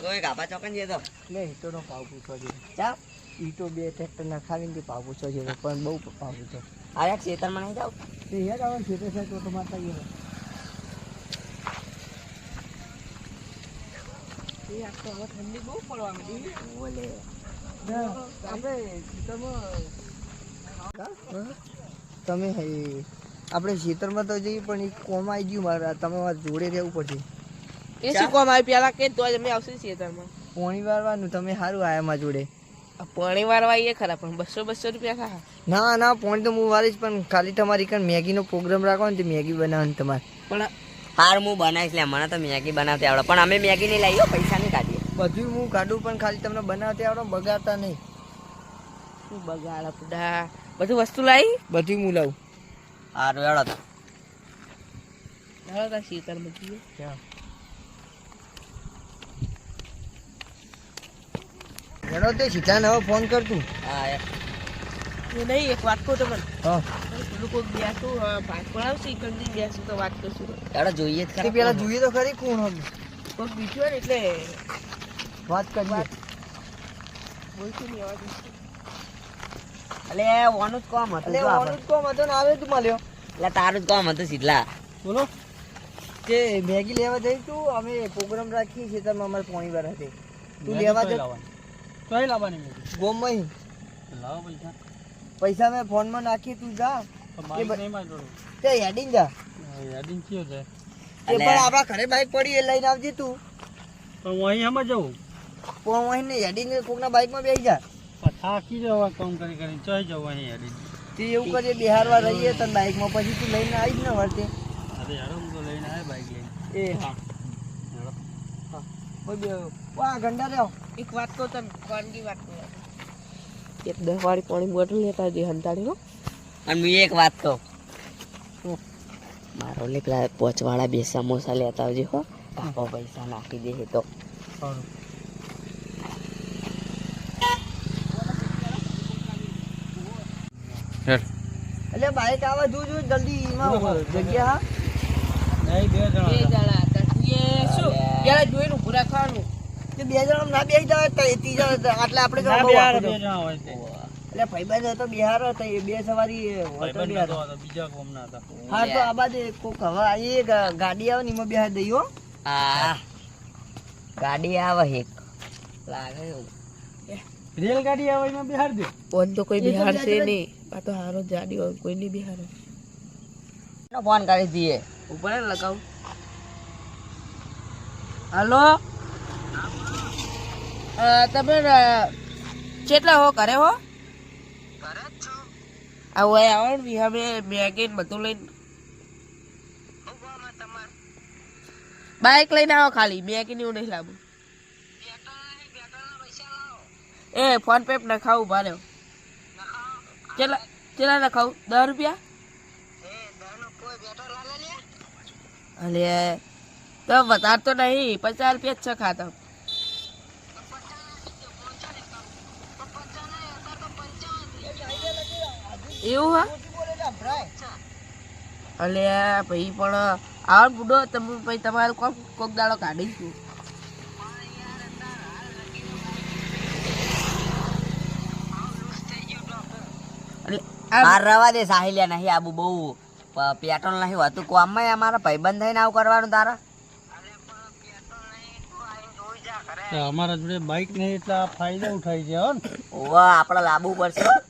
ચોકન તો. લે ઈટોનો ભાવ પૂછો છે. ચા ઈટો બે ટ્રેક્ટર નખાવીને તે ભાવ પૂછો છે પણ બહુ ભાવ પૂછો. અરે ખેતરમાં નહીં જાવ? તે યાર આવે છે તે તો તો મારતા એ આ તો હવે ઠંડી બહુ પડવા માંડી. આપણે તમે હે- આપણે ખેતરમાં તો જઈએ પણ એ કોમ આવી ગયું મારા. તમે મારા જોડે રહેવું પડશે. એ શું કોમ આવી પેલા કે તો અમે આવશે ખેતરમાં પોણી વારવાનું તમે સારું આયા માં જોડે. આ વારવા એ ખરા પણ બસો બસો રૂપિયા ખા ના ના પોણી તો હું વારીશ પણ ખાલી તમારી કાન મેગીનો પ્રોગ્રામ રાખો ને તે મેગી બનાવવાની તમારે. પણ હાર હું બનાવીશ લે મને તો મેગી બનાવતી આવડે પણ અમે મેગી નહીં લાવીએ પૈસા નહીં કાઢીએ. બધું હું કાઢું પણ ખાલી તમને બનાવતી આવડે બગાડતા નહીં. શું બગાડ બધા બધું વસ્તુ લાવી બધું હું લાવું. હારું હેડો તો. ચાલો તાર ખેતરમાં જઈએ તે સીધા હવે ફોન કરતું હા એ. નહીં એક વાત કહું તમને. હા. બેસું બેસું તો વાત કરશું. હેડો જોઈએ જ તે પેલા જોઈએ તો ખરી કોણ હતું કોઈક બીજું હોય એટલે વાત કરીએ. બોલશું નહીં અવાજ એટલે ઓનું જ કોમ હતું ઓનું જ કોમ હતો ને આવે તું મળ્યો. એટલે તારું જ કોમ હતું સીધલા બોલો. તે મેગી લેવા જઈ તું અમે પ્રોગ્રામ રાખીએ છીએ તમે અમારે પોણી વાર હતી. તું લેવા જ કઈ લાવવાની ગોમઈ લાવો પૈસા. પૈસા મેં ફોનમાં નાખી તું જા. તો હેડીને જા. હેડિંગ કયો છે. એ પણ આપણા ઘરે બાઈક પડી એ લઈને આવજે તું. પણ હું અહીં આમાં જવું પણ હું ને હેડિંગ કોકના બાઈકમાં બેસી જા. થાકી જવા કામ કરી કરીને ચોઈ જવું અહીં હેડિંગ. તે એવું કરીએ બિહારવા રહીએ તને બાઈકમાં પછી તું લઈને આવી જ ને વર્તે અરે યાર હું તો લઈને આવે બાઈક લઈને. એ. હા. હા. કોઈ બે વાહ ગંડા રહ્યો. એક વાત કહું વાત એક દસ વાળી પાણી બોટલ લેતા હંતાડી નો અને હું એક વાત કહું. મારો લે પેલા પોચવાળા બે સમોસા લેતા આવજે હો. કાકો પૈસા નાખી દે તો. એટલે બાઈક આવે જો જો જલ્દી એમાં જગ્યા હા. નહીં બે બે જણા જણા હતા. તું એ શું? પેલા જોઈને ઊભું રાખવાનું. તે બે જણા ના બેસી જાય ત્રીજા આટલે આપણે ના બે બહુ હારે વાપરો. બે જણા હોય એટલે ભાઈબંધ હતો બિહાર હતો એ બે સવારી હોય બિહાર નતો હતો, બીજા હતા. હા તો આ બાજુ કોક હવે એ ગાડી આવે ને એમાં બિહાર દઈ હો. ગાડી આવે એક. લાગે રેલગાડી આવે એમાં બિહાર દે? ઓન તો કોઈ બિહાર છે નહીં. આ તો હારો જાડી હોય કોઈ નહીં બિહાર ફોન કરી દઈએ. ઉપર લગાવ. હલો? તમે કેટલા હો ઘરે હો? આ આવો ને વિહા મેં મેગી ને બધું લઈને. બાઈક લઈને આવો ખાલી મેગી ને એવું નહીં લાવું. એ ફોન પે ના ખાવું ભારે કેટલા કેટલા ના ખાવું? દસ રૂપિયા? અલે તો વધાર તો નહીં પચાસ રૂપિયા જ છે ખાતા. એવું હા? અલે ભાઈ પણ આવ બુડો તમે ભાઈ તમારે કોક કોક દાડો કાઢીશું માર રવા દે સાહિલ્યા નહીં આબુ બહુ પેટ્રોલ નહીં હોતું કોમમાં અમારા ભાઈબંધ થઈને આવું કરવાનું તારા? તો અમારા જોડે બાઈક નહીં એટલે ફાયદો ઉઠાય છે હો આપણે લાવવું પડશે.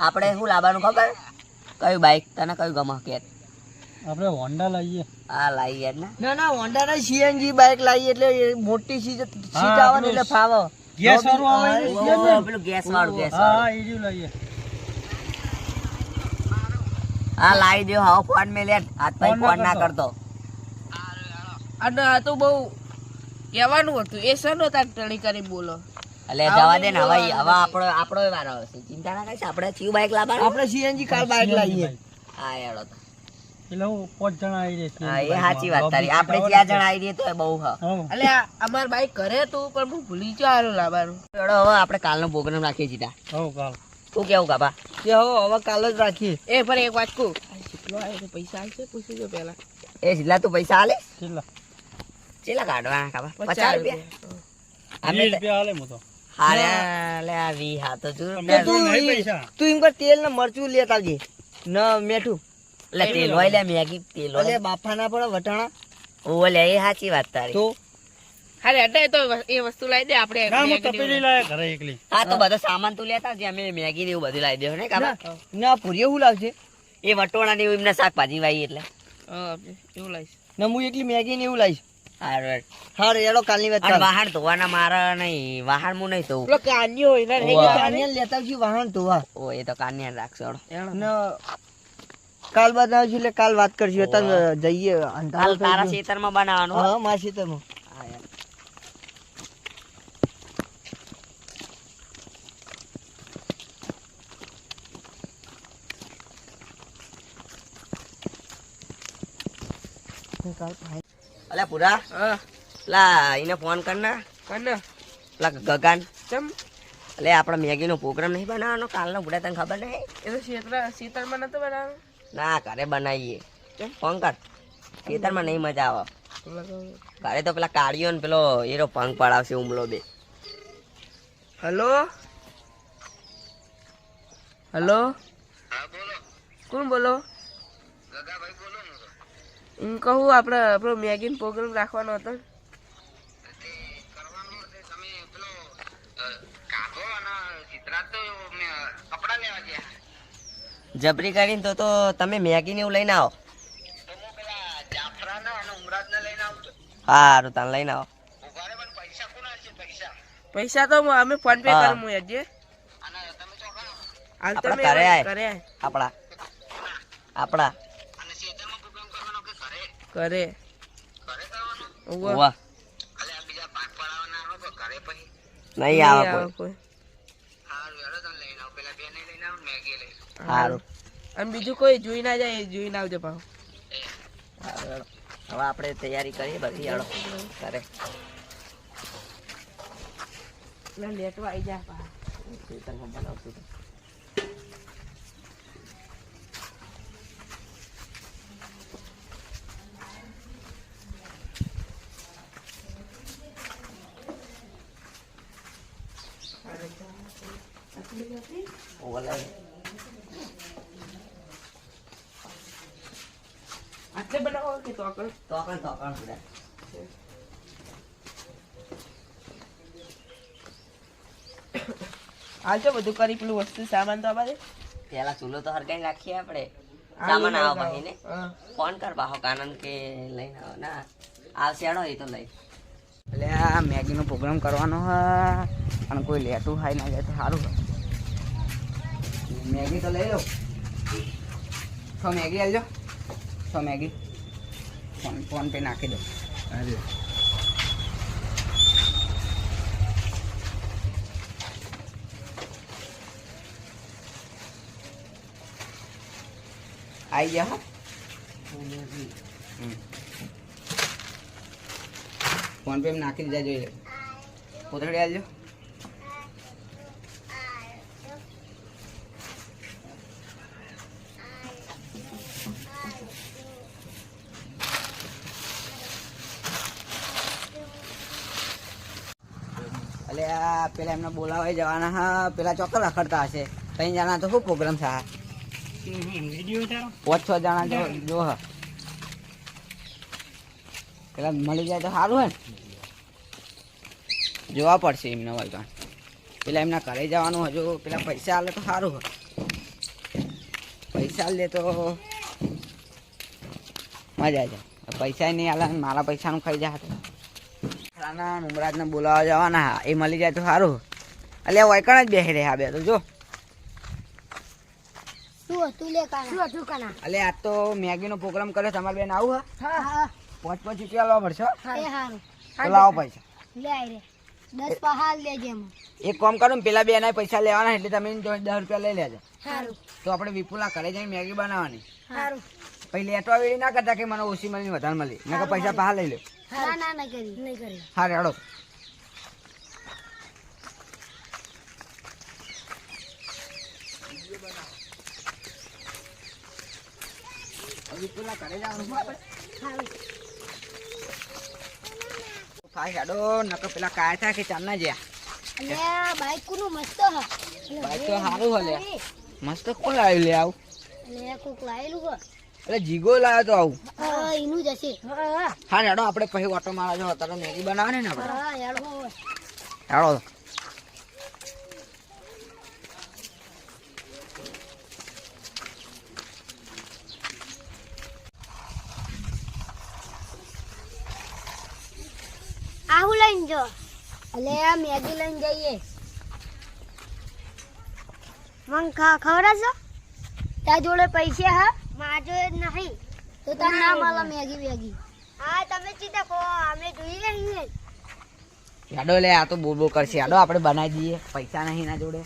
આપણે શું લાવવાનું ખબર? કયું બાઈક તને કયું ગમે? કે આપણે હોન્ડા લાવીએ. આ લાવી યાર ને ના ના હોન્ડા ના સીએનજી બાઈક લાવી એટલે મોટી સીટ સીટ આવે ને એટલે ફાવો. ગેસ વાળું આવે ને? પેલું ગેસ વાળું ગેસ હા હા એ રહ્યું લાવીએ. હા લાવી દો હવે ફોન મે લે હાથ ભાઈ ફોન ના કરતો. અને આ તો બહુ કહેવાનું હતું. એ સર તાર ટણી કરી બોલો? એટલે જવા દે ને હવે હવે આપણો આપણો વારો આવશે ચિંતા ના કરીશ આપણે ચીવ બાઇક લાવવાનું? આપણે સીએનજી કાલ બાઇક લાવીએ. હા એડો એટલે હું પાંચ જણા આવી રહે હા એ સાચી વાત તારી. આપણે ત્યાં જણા આવી રહીએ તો એ બહુ હા. એટલે અમાર બાઇક ઘરે તું પણ હું ભૂલી ગયો આરો લાવવાનું. એડો હવે આપણે કાલનો પ્રોગ્રામ રાખીએ છીએ હો કાલ. તું કેવું કાપા કે હો હવે કાલ જ રાખીએ. એ પણ એક વાત કહું. કેટલો આવ્યો પૈસા આવશે પૂછી જો પેલા એ જિલ્લા તું પૈસા આલે? જિલ્લા ચેલા કાઢવા કાપા પચાસ રૂપિયા? હાલે હું તો. હાલ્યા લે વી હા તો જોર તમે તો તું નહીં ઈ- પૈસા. તું એમ કર તેલ ને મરચું લેતા આવજે ન મેઠું. એટલે તેલ હોય લે મેગી તેલ હોય બાફા ના પડે વટાણા. ઓ લે એ સાચી વાત તારી. તો? હારે એટલે તો એ વસ્તુ લાવી દે આપણે ના હું તપેલી લાયા ઘરે એકલી. હા તો બધો સામાન તું લેતા આવજે. અમે મેગી ને એવું બધું લાવી દેવું ને. કાકા? ના પૂરી એવું લાવશે એ વટોણા ને એવું એમને શાકભાજી વાઈ એટલે. હા, એવું લાવીશ. ને હું એકલી મેગી ને એવું લાવીશ. હારું. હા કાલની વાત વાહણ ધોવાના મારા નહીં વાહણ હું નહીં ધોવું. પેલો કાન્યો હોય ને. કાનિયા લેતા આવજો ઓ એ તો કાન્યા રાખશો ને કાલ બાદ આવજો એટલે કાલ વાત કરશું અત્યારે જઈએ કાલ તારા ગયું. ખેતરમાં બનાવવાનું હો. હા મારા ખેતરમાં કાલ અલ્યા પુરા. હા. લા એને ફોન કર ને. કાને લા ગગન. ચમ. અલે આપણે મેગી નો પ્રોગ્રામ નહીં બનાવવાનો? કાલનો પુરા તને ખબર નહીં? એ તો શીતળ શીતળમાં નતો બનાવવાનો? ના ઘરે બનાવીએ. ફોન કર. ખેતરમાં નહીં મજા આવે. ઘરે તો પેલા કાળીઓ ને પેલો એરો પંખ પડાવશે ઉમલો બે. હલો? હલો? કોણ બોલો? એમ કહું આપણે આપણો મેગીન પ્રોગ્રામ રાખવાનો હતો. જબરી કરીને તો તો તમે મેગી ને એવું લઈને આવો. સારું તને લઈને આવો. પૈસા તો અમે ફોન પે હા. કરું હું આજે આપણા તમે ઘરે આય. આપણા. આપણા. ઘરે ઉવ્વ. વાહ નહીં આવે કોઈ. કોઈ. સારું અને બીજું કોઈ જોઈ ના જાય જોઈ ના આવજો પાછું. હવે આપણે તૈયારી કરીએ બધી ઘરે ના લેટવા આવી જા. ખેતરમાં બનાવશું તો. ઓલે. આટલે બનાવો કે તો આગળ તોકણ તોકણ બધા. હાલ તો બધું કરી પેલું વસ્તુ સામાન તો આવા પેલા ચૂલો તો હરગાઈ રાખીએ આપણે. સામાન આવો ભાઈ ને ફોન કર બાહો કાનન કે લઈને આવો. ના આવશે એ તો લઈ. એટલે આ મેગીનો પ્રોગ્રામ કરવાનો હ. અને કોઈ લેટું હાઈ ના જાય તો સારું મેગી તો લઈ લો છ મેગી આવજો છ મેગી ફોન ફોન પે નાખી દો આવી જા હા ફોન પે નાખી દીધા જોઈએ કોથળી આવજો એટલે આ પેલા એમને બોલાવા જવાના, હા, પેલા ચોક્કસ રખડતા હશે. ત્રણ જણા તો શું પ્રોગ્રામ છે? પાંચ છ જણા જો જો પેલા મળી જાય તો સારું હે જોવા પડશે એમને વળગણ પેલા એમના ઘરે જવાનું હજુ પેલા પૈસા આલે તો સારું હોય. પૈસા લે તો મજા જાય. પૈસા નહીં આલે મારા પૈસાનું ખાઈ જાય રાના મુમરાજને બોલાવવા જવાના. હા એ મળી જાય તો સારું. એટલે વૈકણ જ બેસી રહ્યા બે તો જો. અલે હતું લે કાના? શું હતું કાના? એટલે આજ તો મેગીનો પ્રોગ્રામ કર્યો તમારે બેન આવું હા? હા પાંચ પાંચ રૂપિયા લાવવા પડશે લાવો પૈસા. લે આઈ રે દસ પહાલ લેજે એક કામ કરો ને પેલા બેના પૈસા લેવાના એટલે તમે દસ રૂપિયા લઈ લેજો. હારું. તો આપણે વિપુલા ઘરે જઈને મેગી બનાવવાની. હારું. પછી લેટવા વેળી ના કરતા કે મને ઓછી મળી વધારે મળી. મેં પૈસા પાહા લઈ લો ના ના નહીં કરી. નહીં કરી. હા રેડો વિપુલા ઘરે જવાનું છે. આપણે? હારું. ફાઈ હેડો નકર પેલા કાય થાય કે ચાલના જ્યાં. બાઈક કોનું મસ્ત હ. બાઈક તો સારું હલે મસ્ત કોણ લાવ્યું લે આવું? કોક લાવેલું એટલે જીગો લાવ્યો તો આવું. એનું જ હશે. હા હેડો આપણે પછી ઓટો મારા જો અત્યારે મેગી બનાવે ને આપણે. હેડો. આહુ લઈને જો. અલે આ મેગી લઈને જઈએ. મન ખા ખવડાવશો? તાર જોડે પૈસા હા? મારા જ નહીં. તો તાર ના મળે મેગી વેગી. હા તમે ચિંતા કહો અમે જોઈ રહી છે યાડો લે આ તો બોલ બોલ કરશે. યાડો આપણે બનાવી દઈએ. પૈસા નહીં ના જોડે.